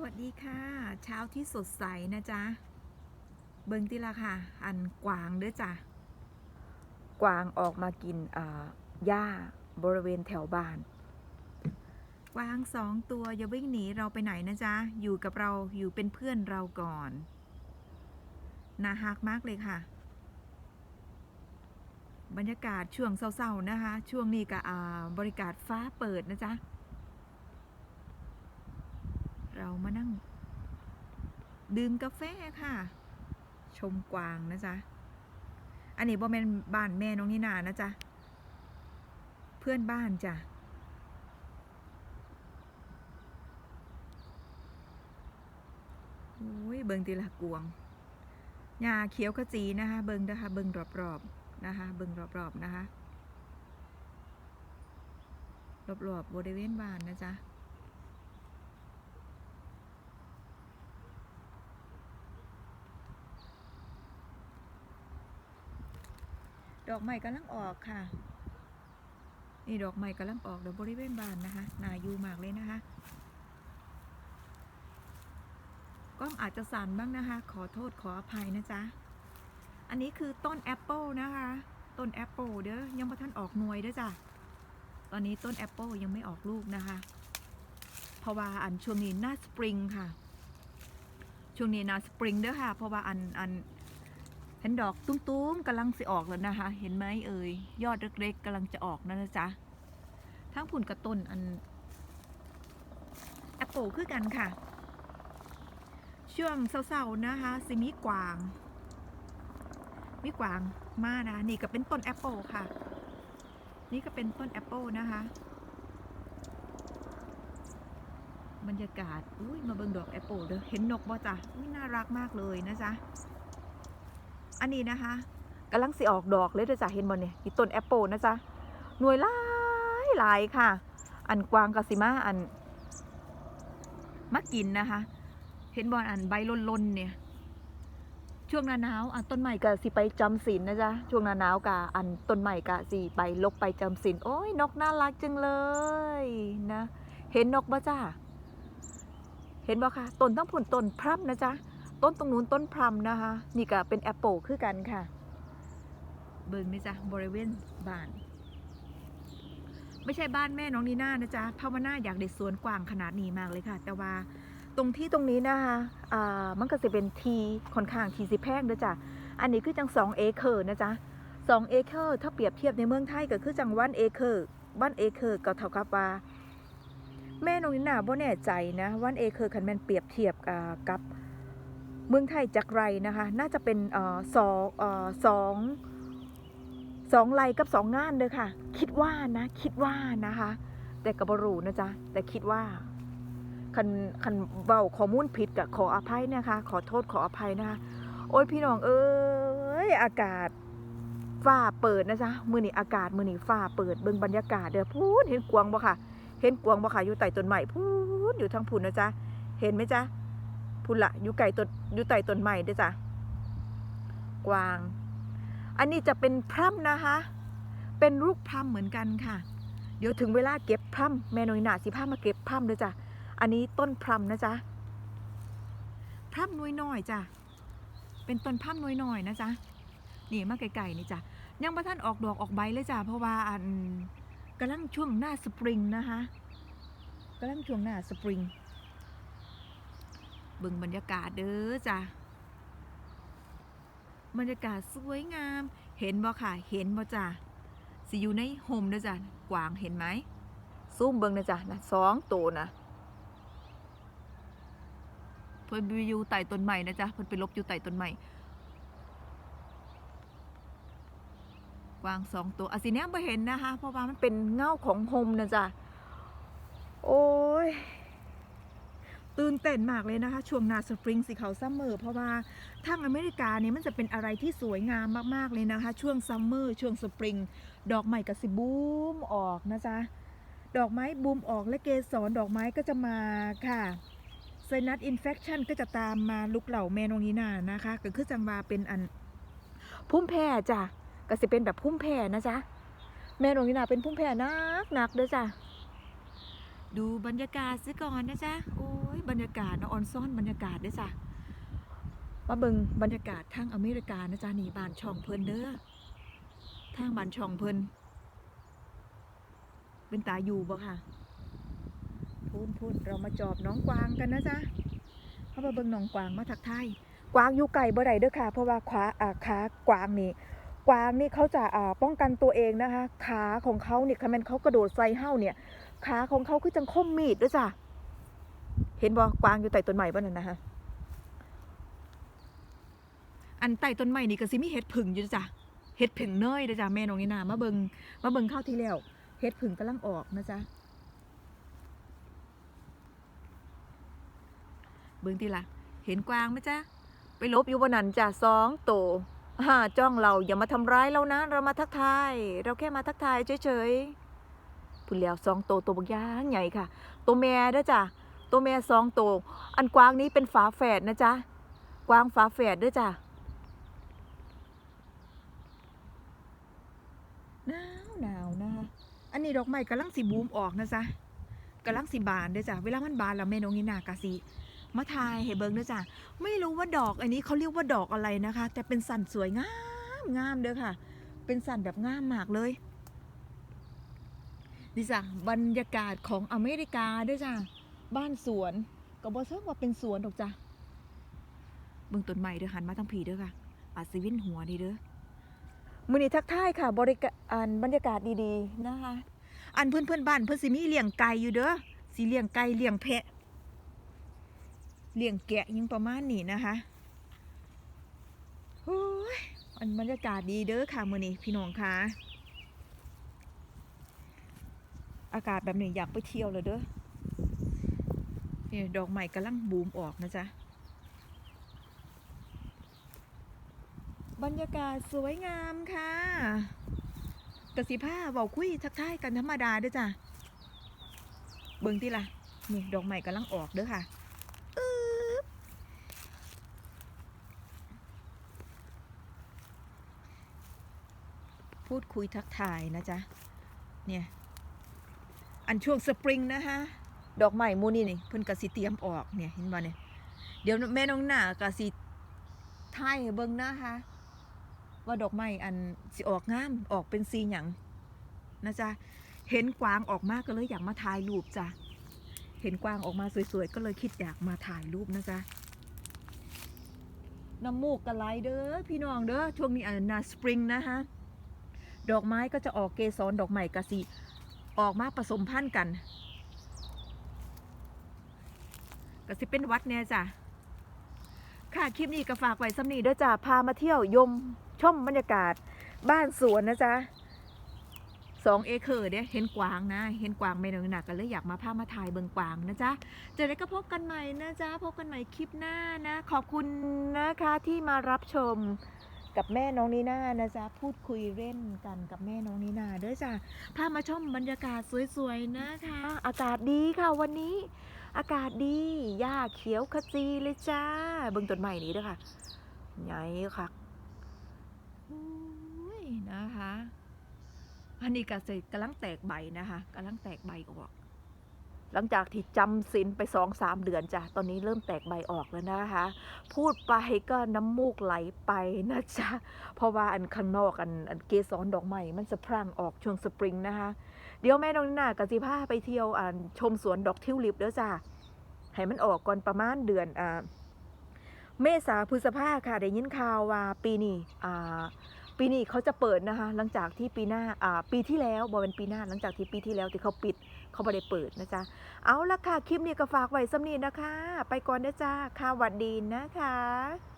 สวัสดีค่ะ เช้าที่สดใสนะจ๊ะ เบิ่งที่ละค่ะ อันกวางเด้อจ้ะ กวางออกมากินอ่าหญ้าบริเวณแถวบ้าน กวางสองตัวอย่าวิ่งหนีเราไปไหนนะจ๊ะ อยู่กับเราอยู่เป็นเพื่อนเราก่อนน่าฮักมากเลยค่ะ บรรยากาศช่วงเศร้าๆนะคะ ช่วงนี้ก็อ่าบริการฟ้าเปิดนะจ๊ะ เรามานั่ง ดื่มกาแฟค่ะ ชมกวางนะจ๊ะ อันนี้บ่แม่นบ้านแม่น้องนินานะจ๊ะ เพื่อนบ้านจ้ะโอ้ยเบิงตีละกวงหญ้าเขียวขจีนะคะ เบิงนะคะ เบิงรอบๆนะคะ เบิงรอบๆนะคะ รอบๆบริเวณบ้านนะจ๊ะ ดอกไม้กำลังออกค่ะ นี่ดอกไม้กำลังออกเดี๋ยวบริเวณบานนะคะนาอยู่มากเลยนะคะกล้องอาจจะสั่นบ้างนะคะ ขอโทษขออภัยนะจ๊ะ อันนี้คือต้นแอปเปิลนะคะ ต้นแอปเปิลเด้อยังไม่ทันออกหน่วยเด้อจ้ะ ตอนนี้ต้นแอปเปิลยังไม่ออกลูกนะคะ เพราะว่าอันช่วงนี้หน้าสปริงค่ะ ช่วงนี้หน้าสปริงเด้อค่ะ เพราะว่าอันอัน เห็นดอกตุ้มๆกำลังสิออกแล้วนะคะ เห็นไหมเอ่ยยอดเล็กๆกำลังจะออกนะนะจ๊ะทั้งผุ่นกระต้นอันแอปเปิลคือกันค่ะ ช่วงเศร้าๆนะคะสิมีกวาง มีกวางมานะนี่ก็เป็นต้นแอปเปิลค่ะ นี่ก็เป็นต้นแอปเปิลนะคะบรรยากาศ อุ้ย มาเบิ่งดอกแอปเปิลเด้อ เห็นนกบ่จ้ะอุ้ยน่ารักมากเลยนะจ๊ะ อันนี้นะคะกำลังสิออกดอกเลยเด้อจ้ะเห็นบ่เนี่ยอีต้นแอปเปิลนะจ๊ะหน่วยหลายหลายค่ะ อันกวางกะสิมาอันมากินนะคะ เห็นบอลอันใบล่นๆเนี่ยช่วงหน้าหนาวอันต้นใหม่กะสิไปจำศีลนะจ๊ะช่วงหน้าหนาวกะอันต้นใหม่กะสิไปลกไปจำศีลโอ้ยนกน่ารักจังเลยนะ เห็นนกบ่จ้าเห็นบ่คะต้นทั้งผุนต้นพร่ำนะจ๊ะ ต้นตรงนู้นต้นพรำนะคะ นี่ก็เป็นแอปเปิลคือกันค่ะ เบิ่งนี่จ้ะบริเวณบ้าน ไม่ใช่บ้านแม่น้องนีน่านะจ๊ะภาวนาอยากได้สวนกว้างขนาดนี้มากเลยค่ะ แต่ว่าตรงที่ตรงนี้นะคะอ่ามันก็จะเป็นทีค่อนข้างทีสิแพงเด้อจ้ะอันนี้คือจังสองเอเคอร์นะจ๊ะสองเอเคอร์ถ้าเปรียบเทียบในเมืองไทยก็คือจังวันเอเคอร์วันเอเคอร์ก็เท่ากับว่าแม่น้องนิน่าบ่แน่ใจนะวันเอเคอร์คันแมนเปรียบเทียบกับ เมืองไทยจากไรนะคะ น่าจะเป็นออสองออสองสองไรกับสองงานเด้อค่ะ คิดว่านะ คิดว่านะคะ แต่กับบรูนะจ๊ะ แต่คิดว่าคันคันเบาข้อมูลผิดกับขออภัยนะคะ ขอโทษขออภัยนะคะ โอ้ยพี่น้องเอ้ยอากาศฝ้าเปิดนะจ๊ะมือนี่อากาศมือนี่ฝ้าเปิดเบิ่งบรรยากาศเด้อพูดเห็นกวางบ่ค่ะ เห็นกวางบ่ค่ะอยู่ใต้ต้นไม้พูดอยู่ทางพุ่นนะจ๊ะเห็นไหมจ๊ะ พุ่นละอยู่ไก่ต้นอยู่ใต้ต้นไม้เด้วยจ้ะกวาง อันนี้จะเป็นพร่ำนะคะ เป็นลูกพร่ำเหมือนกันค่ะ เดี๋ยวถึงเวลาเก็บพร่ำแม่น้อยหนาสิพามาเก็บพร่ำเด้วยจ้ะอันนี้ต้นพร่ำนะจ๊ะพร่ำน้อยน้อยจ้ะเป็นต้นพร่ำน้อยน้อยนะจ๊ะนี่มาไกลๆนี่จ้ะยังบ่ท่านออกดอกออกใบเลยจ้ะเพราะว่าอันกำลังช่วงหน้าสปริงนะคะกำลังช่วงหน้าสปริง เบิ่งบรรยากาศเด้อจ้ะบรรยากาศสวยงาม เห็นบ่ค่ะ เห็นบ่จ้ะสิอยู่ในโฮมเด้อจ้ะกวางเห็นไหมซูมเบิ่งนะจ้ะนะสองตัวนะเพิ่นไปอยู่ใต้ต้นไม้นะจ๊ะเพิ่นไปลบอยู่ใต้ต้นไม้กวางสองตัวอาสิเนี้ยบ่เห็นนะคะ เพราะว่ามันเป็นเงาของโฮมนะจ๊ะ โอ้ย ตื่นเต้นมากเลยนะคะช่วงนาสปริงสีขาวซัมเมอร์เพราะว่าทางอเมริกาเนี่ยมันจะเป็นอะไรที่สวยงามมากๆเลยนะคะ ช่วงซัมเมอร์ช่วงสปริงดอกไม้ก็สิบูมออกนะจ๊ะดอกไม้บูมออกและเกสรดอกไม้ก็จะมาค่ะไซนัสอินเฟคชันก็จะตามมาลุกเหล่าแมนองนีนานะคะก็คือจังว่าเป็นอันพุ่มแพร่จ้ะก็สิเป็นแบบพุ่มแพร่นะจ๊ะแมนองนีนาเป็นพุ่มแพร่นักหนักเด้อจ้ะ ดูบรรยากาศซะก่อนนะจ๊ะ โอ้ยบรรยากาศนะออนซ่อนบรรยากาศเด้อจ้ะมาเบิงบรรยากาศทางอเมริกานะจ๊ะนี่บานช่องเพิ่นเด้อทางบานช่องเพิ่นเป็นตาอยู่บ่ค่ะพูนพูนเรามาจอบน้องกวางกันนะจ๊ะเข้ามาเบิงน้องกวางมาทักทายกวางอยู่ไกลบ่ได้เด้อค่ะ เพราะว่าขวาอ่าขากวางนี่กวางนี่เขาจะอ่าป้องกันตัวเองนะคะ ขาของเขาเนี่ยคันแมนเขากระโดดใส่เห้าเนี่ย ขาของเขาคือจังคมมีดด้วยจ้ะ เห็นบ่กวางอยู่ใต้ต้นไม้บ่นั่นนะฮะ อันใต้ต้นไม้นี่ก็สิมีเห็ดผึ่งอยู่จ้ะ เห็ดผึ่งเนยด้อจ้ะแม่น้องนี่นามาเบิงมาเบิงข้าวที่แล้ว เห็ดผึ่งกำลังออกนะจ๊ะ เบิงทีละเห็นกวางไหมจ๊ะ ไปลบอยู่บนนั้นจ้ะสองโตฮ่าจ้องเราอย่ามาทำร้ายเรานะ เรามาทักทาย เราแค่มาทักทายเฉยๆ พูดแล้วสองโตตัวบางย่างใหญ่ค่ะ ตัวแม่เด้จ้ะตัวแม่สองโต อันกวางนี้เป็นฝาแฝดนะจ๊ะกวางฝาแฝดเด้อจ้ะหนาวหนาวนะคะอันนี้ดอกไม้กำลังสิบูมออกนะจ๊ะกำลังสิบานเด้อจ้ะเวลามันบานแล้วแม่นงนี่นากะสิมาทายให้เบิ่งเด้อจ้ะไม่รู้ว่าดอกอันนี้เขาเรียกว่าดอกอะไรนะคะ แต่เป็นสันสวยงามงามเด้อค่ะ เป็นสันแบบงามมากเลย นี่จ้ะบรรยากาศของอเมริกาด้วยจ้ะบ้านสวนก็บ่เชิงว่าเป็นสวนดอกจ้ะเบิ่งต้นไม้เด้อหันมาทางผีเด้อค่ะอาจสิวินหัวดีเด้อมือนี้ทักทายค่ะ บริการบรรยากาศดีๆนะคะ อันเพื่อนเพื่อนบ้านเพื่อนสิมีเลี้ยงไก่อยู่เด้อสิเลี้ยงไก่เลี้ยงแพะเลี้ยงแกะยังประมาณนี้นะคะโอ้ยอันบรรยากาศดีเด้อค่ะมือนี้พี่น้องค่ะ อากาศแบบนี้อยากไปเที่ยวเลยเด้อนี่ดอกใหม่กำลังบูมออกนะจ๊ะ บรรยากาศสวยงามค่ะกระสิผ้าเบาคุยทักทายกันธรรมดาเด้อจ้ะ เบิ่งที่ล่ะ นี่ดอกใหม่กำลังออกเด้อค่ะพูดคุยทักทายนะจ๊ะ เนี่ย อันช่วงสปริงนะคะดอกไม้มูนี่นี่เพิ่นกะสิเตรียมออกเนี่ยเห็นบ่เนี่ยเดี๋ยวแม่น้องหน้ากะสิถ่ายเบิ่งนะคะว่าดอกไม้อันสิออกงามออกเป็นสีหยังนะจ๊ะเห็นกวางออกมาก็เลยอยากมาถ่ายรูปจ้ะเห็นกวางออกมาสวยๆก็เลยคิดอยากมาถ่ายรูปนะจ๊ะน้ำมูกกระไหลเด้อพี่น้องเด้อช่วงนี้อันนาสปริงนะคะดอกไม้ก็จะออกเกสรดอกไม้กะสิ ออกมาผสมพันธุ์กันก็สิเป็นวัดเนี่ยจ้ะ ค่ะคลิปนี้ก็ฝากไว้สำนีเด้วยจ้ะ พามาเที่ยวยมชมบรรยากาศ บ้านสวนนะจ๊ะสองเอเคอร์เนี่ยเห็นกวางนะ เห็นกวางเมนูหนักก็เลยอยากมาพามาถ่ายเบิงกวางนะจ๊ะเจอกันก็พบกันใหม่นะจ๊ะ พบกันใหม่คลิปหน้านะ ขอบคุณนะคะที่มารับชม กับแม่น้องนีน่านะจ๊ะพูดคุยเล่นกันกับแม่น้องนีนาเด้อจ้ะพามาชมบรรยากาศสวยๆนะคะ อากาศดีค่ะวันนี้ อากาศดีหญ้าเขียวขจีเลยจ้าเบิ่งต้นไม้นี้ด้อค่ะใหญ่ค่ะโอ้ยนะคะอันนี้ก็สิกำลังแตกใบนะคะกำลังแตกใบออก หลังจากที่จำศีลไปสองสามเดือนจ้ะ ตอนนี้เริ่มแตกใบออกแล้วนะคะ พูดไปก็น้ำมูกไหลไปนะจ๊ะ เพราะว่าอันข้างนอกอันอันเกสรดอกไม้มันสะพรั่งออกช่วงสปริงนะคะ เดี๋ยวแม่น้องนี่น่ากสิพาไปเที่ยวอ่านชมสวนดอกทิวลิปเด้อจ้าให้มันออกก่อนประมาณเดือนอ่าเมษาพฤษภาค่ะได้ยินข่าวว่าปีนี้อ่าปีนี้เขาจะเปิดนะคะ หลังจากที่ปีหน้าอ่าปีที่แล้วบอเป็นปีหน้าหลังจากที่ปีที่แล้วที่เขาปิด เขาไม่ได้เปิดนะจ๊ะ เอาละค่ะ คลิปนี้ก็ฝากไว้สำนีนะคะ ไปก่อนนะจ้าค่ะหวัดดีนะคะ